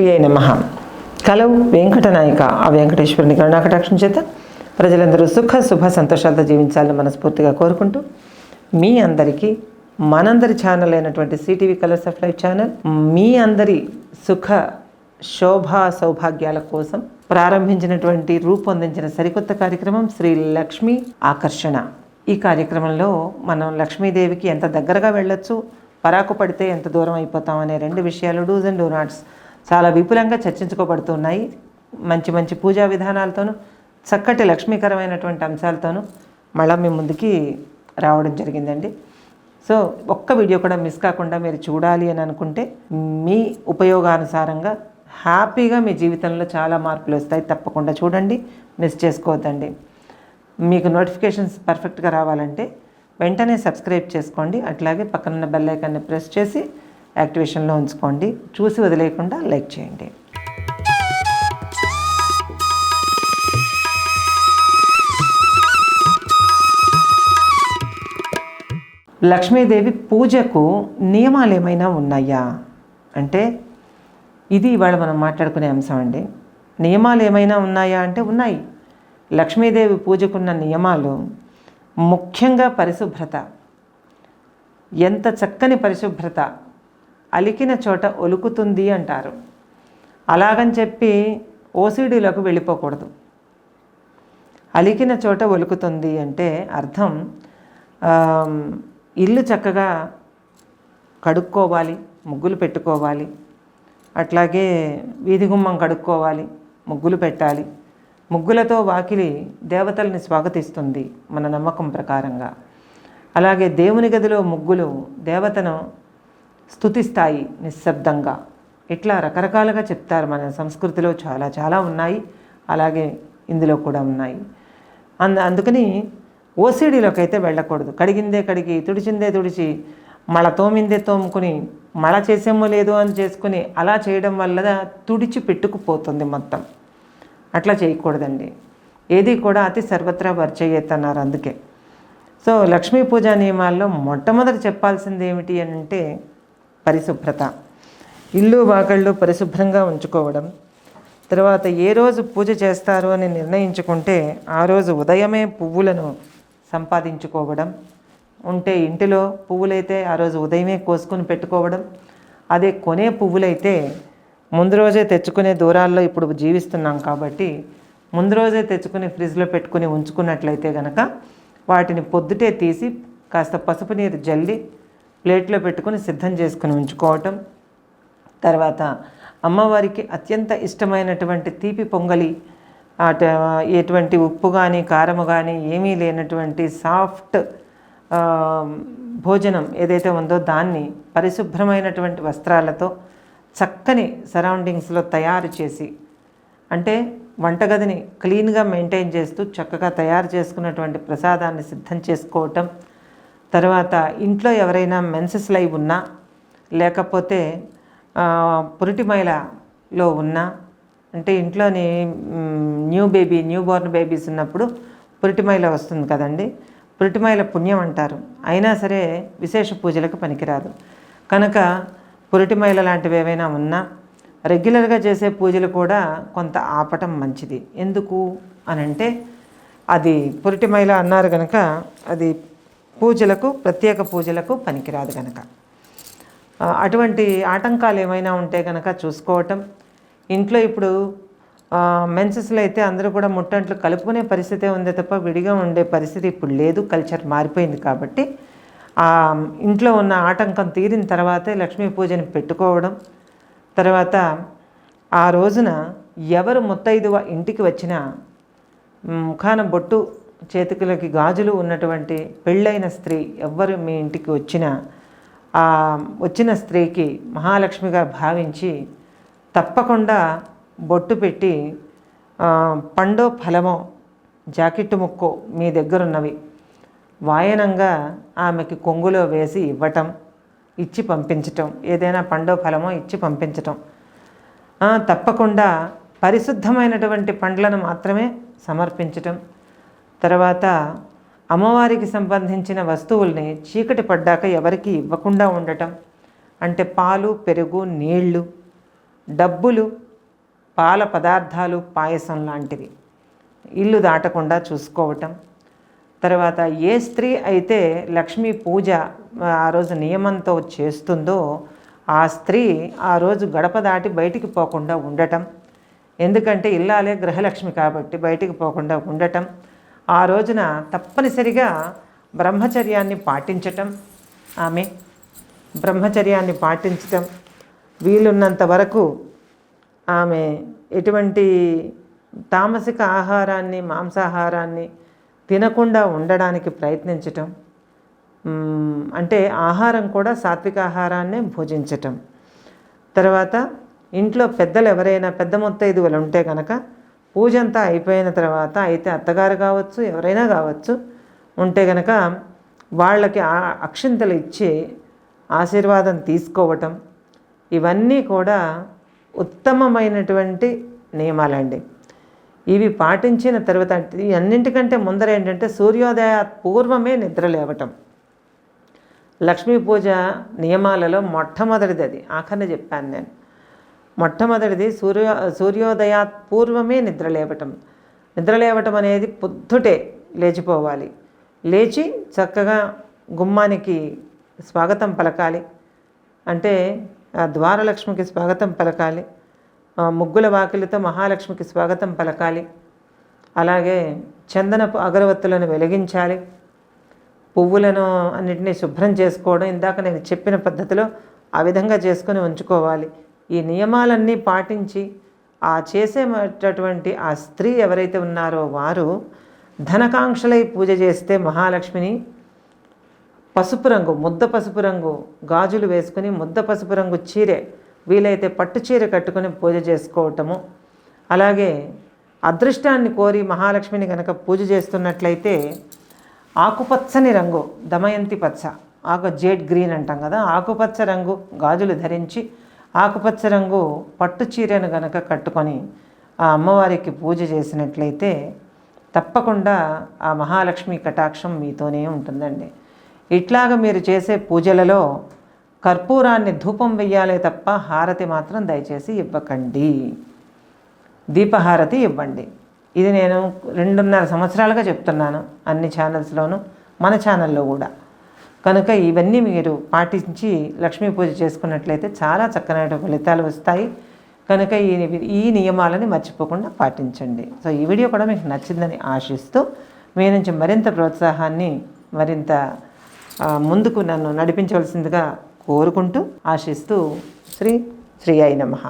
శ్రీశ్రీయ నమ. కలవు వెంకటనాయక. ఆ వెంకటేశ్వరుని కరుణాకటాక్షం చేత ప్రజలందరూ సుఖ శుభ సంతోషాలతో జీవించాలని మనస్ఫూర్తిగా కోరుకుంటూ మీ అందరికీ మనందరి ఛానల్ అయినటువంటి CTV colours of life channel మీ అందరి సుఖ శోభ సౌభాగ్యాల కోసం ప్రారంభించినటువంటి రూపొందించిన సరికొత్త కార్యక్రమం శ్రీ లక్ష్మి ఆకర్షణ. ఈ కార్యక్రమంలో మనం లక్ష్మీదేవికి ఎంత దగ్గరగా వెళ్ళొచ్చు పరాకు పడితే ఎంత దూరం అయిపోతాం అనే రెండు విషయాలు డూస్ అండ్ డూ నాట్స్ చాలా విపులంగా చర్చించుకోబడుతున్నాయి. మంచి మంచి పూజా విధానాలతోనూ చక్కటి లక్ష్మీకరమైనటువంటి అంశాలతోనూ మళ్ళీ మీ ముందుకి రావడం జరిగిందండి. సో ఒక్క వీడియో కూడా మిస్ కాకుండా మీరు చూడాలి అని అనుకుంటే మీ ఉపయోగానుసారంగా హ్యాపీగా మీ జీవితంలో చాలా మార్పులు వస్తాయి. తప్పకుండా చూడండి మిస్ చేసుకోవద్దండి. మీకు నోటిఫికేషన్స్ పర్ఫెక్ట్గా రావాలంటే వెంటనే సబ్స్క్రైబ్ చేసుకోండి. అట్లాగే పక్కనున్న బెల్ ఐకాన్ని ప్రెస్ చేసి యాక్టివేషన్లో ఉంచుకోండి. చూసి వదిలేయకుండా లైక్ చేయండి. లక్ష్మీదేవి పూజకు నియమాలు ఏమైనా ఉన్నాయా? అంటే ఇది ఇవాళ మనం మాట్లాడుకునే అంశం అండి. నియమాలు ఏమైనా ఉన్నాయా? అంటే ఉన్నాయి. లక్ష్మీదేవి పూజకున్న నియమాలు ముఖ్యంగా పరిశుభ్రత. ఎంత చక్కని పరిశుభ్రత. అలికిన చోట ఒలుకుతుంది అంటారు. అలాగని చెప్పి ఓసిడీలోకి వెళ్ళిపోకూడదు. అలికిన చోట ఒలుకుతుంది అంటే అర్థం ఇల్లు చక్కగా కడుక్కోవాలి ముగ్గులు పెట్టుకోవాలి అట్లాగే వీధి గుమ్మం కడుక్కోవాలి ముగ్గులు పెట్టాలి. ముగ్గులతో వాకిలి దేవతల్ని స్వాగతిస్తుంది మన నమ్మకం ప్రకారంగా. అలాగే దేవుని గదిలో ముగ్గులు దేవతను స్థుతిస్తాయి నిశ్శబ్దంగా. ఇట్లా రకరకాలుగా చెప్తారు మన సంస్కృతిలో చాలా చాలా ఉన్నాయి. అలాగే ఇందులో కూడా ఉన్నాయి. అంద అందుకని ఓసిడీలోకి అయితే వెళ్ళకూడదు. కడిగిందే కడిగి తుడిచిందే తుడిచి మళ్ళ తోమిందే తోముకుని మళ్ళ చేసేమో లేదో అని చేసుకుని అలా చేయడం వల్ల తుడిచి పెట్టుకుపోతుంది మొత్తం. అట్లా చేయకూడదండి. ఏది కూడా అతి సర్వత్రా వర్చయ్యేత్ అందుకే. సో లక్ష్మీ పూజ నియమాల్లో మొట్టమొదటి చెప్పాల్సింది ఏమిటి అని అంటే పరిశుభ్రత. ఇల్లు వాకళ్ళు పరిశుభ్రంగా ఉంచుకోవడం. తర్వాత ఏ రోజు పూజ చేస్తారు అని నిర్ణయించుకుంటే ఆ రోజు ఉదయమే పువ్వులను సంపాదించుకోవడం. ఉంటే ఇంటిలో పువ్వులైతే ఆ రోజు ఉదయమే కోసుకుని పెట్టుకోవడం. అదే కొనే పువ్వులైతే ముందు రోజే తెచ్చుకునే దూరాల్లో ఇప్పుడు జీవిస్తున్నాం కాబట్టి ముందు రోజే తెచ్చుకుని ఫ్రిడ్జ్లో పెట్టుకుని ఉంచుకున్నట్లయితే గనక వాటిని పొద్దుటే తీసి కాస్త పసుపు నీరు జల్లి ప్లేట్లో పెట్టుకుని సిద్ధం చేసుకుని ఉంచుకోవటం. తర్వాత అమ్మవారికి అత్యంత ఇష్టమైనటువంటి తీపి పొంగలి అట ఎటువంటి ఉప్పు కానీ కారము కానీ ఏమీ లేనటువంటి సాఫ్ట్ భోజనం ఏదైతే ఉందో దాన్ని పరిశుభ్రమైనటువంటి వస్త్రాలతో చక్కని సరౌండింగ్స్లో తయారు చేసి అంటే వంటగదిని క్లీన్గా మెయింటైన్ చేస్తూ చక్కగా తయారు చేసుకున్నటువంటి ప్రసాదాన్ని సిద్ధం చేసుకోవటం. తర్వాత ఇంట్లో ఎవరైనా మెన్సెస్ లైవ్ ఉన్నా లేకపోతే పురిటిమైలలో మైలలో ఉన్నా అంటే ఇంట్లోని new baby new Born babies ఉన్నప్పుడు పురిటిమైల వస్తుంది కదండి. పురిటిమైల పుణ్యం అంటారు. అయినా సరే విశేష పూజలకు పనికిరాదు. కనుక పురిటిమైల లాంటివి ఏవైనా ఉన్నా రెగ్యులర్గా చేసే పూజలు కూడా కొంత ఆపటం మంచిది. ఎందుకు అనంటే అది పురిటిమైల అన్నారు కనుక అది పూజలకు ప్రత్యేక పూజలకు పనికిరాదు కనుక అటువంటి ఆటంకాలు ఏమైనా ఉంటే కనుక చూసుకోవటం. ఇంట్లో ఇప్పుడు మెన్సెస్లో అయితే అందరూ కూడా ముట్టంట్లు కలుపుకునే పరిస్థితే ఉంది తప్ప విడిగా ఉండే పరిస్థితి ఇప్పుడు లేదు. కల్చర్ మారిపోయింది కాబట్టి ఆ ఇంట్లో ఉన్న ఆటంకం తీరిన తర్వాతే లక్ష్మీ పూజని పెట్టుకోవడం. తర్వాత ఆ రోజున ఎవరు ముత్తైదువ ఇంటికి వచ్చినా ముఖాన బొట్టు చేతికులకి గాజులు ఉన్నటువంటి పెళ్ళైన స్త్రీ ఎవ్వరు మీ ఇంటికి వచ్చినా ఆ వచ్చిన స్త్రీకి మహాలక్ష్మిగా భావించి తప్పకుండా బొట్టు పెట్టి పండో ఫలమో జాకెట్టు ముక్కో మీ దగ్గరున్నవి. వాయనంగా ఆమెకి కొంగులో వేసి ఇవ్వటం ఇచ్చి పంపించటం ఏదైనా పండో ఫలమో ఇచ్చి పంపించటం. తప్పకుండా పరిశుద్ధమైనటువంటి పండ్లను మాత్రమే సమర్పించటం. తర్వాత అమ్మవారికి సంబంధించిన వస్తువుల్ని చీకటి పడ్డాక ఎవరికి ఇవ్వకుండా ఉండటం. అంటే పాలు పెరుగు నీళ్ళు డబ్బులు పాల పదార్థాలు పాయసం లాంటివి. ఇల్లు దాటకుండా చూసుకోవటం. తర్వాత ఏ స్త్రీ అయితే లక్ష్మీ పూజ ఆ రోజు నియమంతో చేస్తుందో ఆ స్త్రీ ఆ రోజు గడప దాటి బయటికి పోకుండా ఉండటం. ఎందుకంటే ఇల్లాలే గృహలక్ష్మి కాబట్టి బయటికి పోకుండా ఉండటం. ఆ రోజున తప్పనిసరిగా బ్రహ్మచర్యాన్ని పాటించటం. ఆమె బ్రహ్మచర్యాన్ని పాటించటం. వీలున్నంత వరకు ఆమె ఎటువంటి తామసిక ఆహారాన్ని మాంసాహారాన్ని తినకుండా ఉండడానికి ప్రయత్నించటం. అంటే ఆహారం కూడా సాత్విక ఆహారాన్నే భోజించటం. తర్వాత ఇంట్లో పెద్దలు ఎవరైనా పెద్ద ముత్తైదువులు ఉంటే కనుక పూజ అంతా అయిపోయిన తర్వాత అయితే అత్తగారు కావచ్చు ఎవరైనా కావచ్చు ఉంటే కనుక వాళ్ళకి అక్షింతలు ఇచ్చి ఆశీర్వాదం తీసుకోవటం ఇవన్నీ కూడా ఉత్తమమైనటువంటి నియమాలండి. ఇవి పాటించిన తర్వాత ఈ అన్నింటికంటే ముందర ఏంటంటే సూర్యోదయ పూర్వమే నిద్ర లేవటం. లక్ష్మీ పూజ నియమాలలో మొట్టమొదటిది అది ఆఖరిని చెప్పాను నేను. మొట్టమొదటిది సూర్య సూర్యోదయా పూర్వమే నిద్ర లేవటం నిద్ర లేవటం అనేది పొద్దుటే లేచిపోవాలి. లేచి చక్కగా గుమ్మానికి స్వాగతం పలకాలి. అంటే ద్వారలక్ష్మికి స్వాగతం పలకాలి. ముగ్గుల వాకిలితో మహాలక్ష్మికి స్వాగతం పలకాలి. అలాగే చందనపు అగరవత్తులను వెలిగించాలి. పువ్వులను అన్నిటినీ శుభ్రం చేసుకోవడం ఇందాక నేను చెప్పిన పద్ధతిలో ఆ విధంగా చేసుకొని ఉంచుకోవాలి. ఈ నియమాలన్నీ పాటించి ఆ చేసేటటువంటి ఆ స్త్రీ ఎవరైతే ఉన్నారో వారు ధనకాంక్షలై పూజ చేస్తే మహాలక్ష్మిని పసుపు రంగు ముద్ద పసుపు రంగు గాజులు వేసుకుని ముద్ద పసుపు రంగు చీరే వీలైతే పట్టు చీర కట్టుకొని పూజ చేసుకోవటము. అలాగే అదృష్టాన్ని కోరి మహాలక్ష్మిని కనుక పూజ చేస్తున్నట్లయితే ఆకుపచ్చని రంగు దమయంతి పచ్చ ఆకు జేడ్ గ్రీన్ అంటాం కదా ఆకుపచ్చ రంగు గాజులు ధరించి ఆకుపచ్చ రంగు పట్టు చీరను గనక కట్టుకొని ఆ అమ్మవారికి పూజ చేసినట్లయితే తప్పకుండా ఆ మహాలక్ష్మి కటాక్షం మీతోనే ఉంటుందండి. ఇట్లాగ మీరు చేసే పూజలలో కర్పూరాన్ని ధూపం వెయ్యాలే తప్ప హారతి మాత్రం దయచేసి ఇవ్వకండి. దీపహారతి ఇవ్వండి. ఇది నేను రెండున్నర సంవత్సరాలుగా చెప్తున్నాను అన్ని ఛానల్స్లోనూ మన ఛానల్లో కూడా. కనుక ఇవన్నీ మీరు పాటించి లక్ష్మీ పూజ చేసుకున్నట్లయితే చాలా చక్కనైన ఫలితాలు వస్తాయి. కనుక ఈ ఈ నియమాలని మర్చిపోకుండా పాటించండి. సో ఈ వీడియో కూడా మీకు నచ్చిందని ఆశిస్తూ మీ నుంచి మరింత ప్రోత్సాహాన్ని మరింత ముందుకు నన్ను నడిపించవలసిందిగా కోరుకుంటూ ఆశిస్తూ శ్రీ శ్రీ అయి నమః.